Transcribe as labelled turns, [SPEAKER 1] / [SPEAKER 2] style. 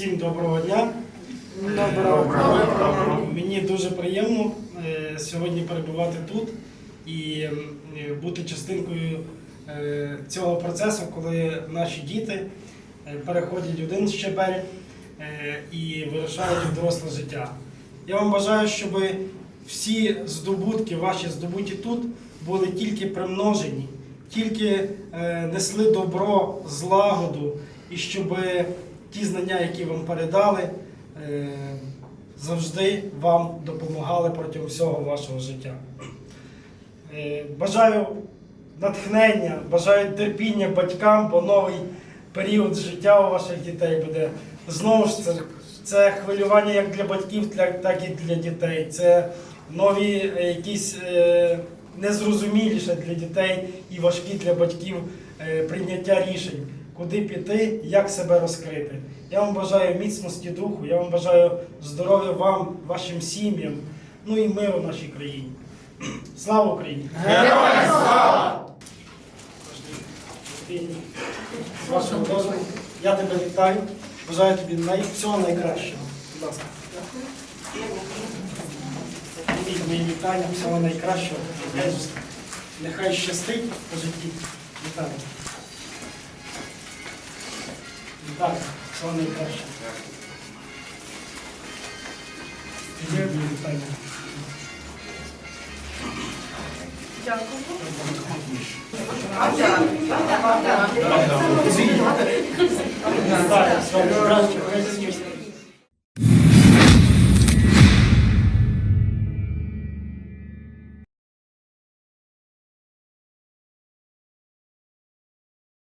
[SPEAKER 1] Всім доброго дня. доброго. Мені дуже приємно е, сьогодні перебувати тут і е, бути частинкою е, цього процесу, коли наші діти переходять один щебель і вирушають в доросле життя. Я вам бажаю, щоб всі здобутки, ваші здобуті тут, були тільки примножені, тільки несли добро, злагоду, і щоб ті знання, які вам передали, е, завжди вам допомагали протягом всього вашого життя. Е, Бажаю натхнення, бажаю терпіння батькам, бо новий період життя у ваших дітей буде. Знову ж це, це хвилювання як для батьків, так і для дітей. Це нові е, якісь незрозуміліше для дітей і важкі для батьків прийняття рішень, куди піти, як себе розкрити. Я вам бажаю міцності духу, я вам бажаю здоров'я вам, вашим сім'ям, ну і миру нашій країні. Слава Україні!
[SPEAKER 2] Героям слава!
[SPEAKER 1] З вашого дозволу, я тебе вітаю. Бажаю тобі най... всього найкращого. Будь ласка. Мої вітання, всього найкращого. Нехай щастить по житті. Вітаю. Вітаю, всього найкращого. Прийміть мої вітання.
[SPEAKER 2] Дякую.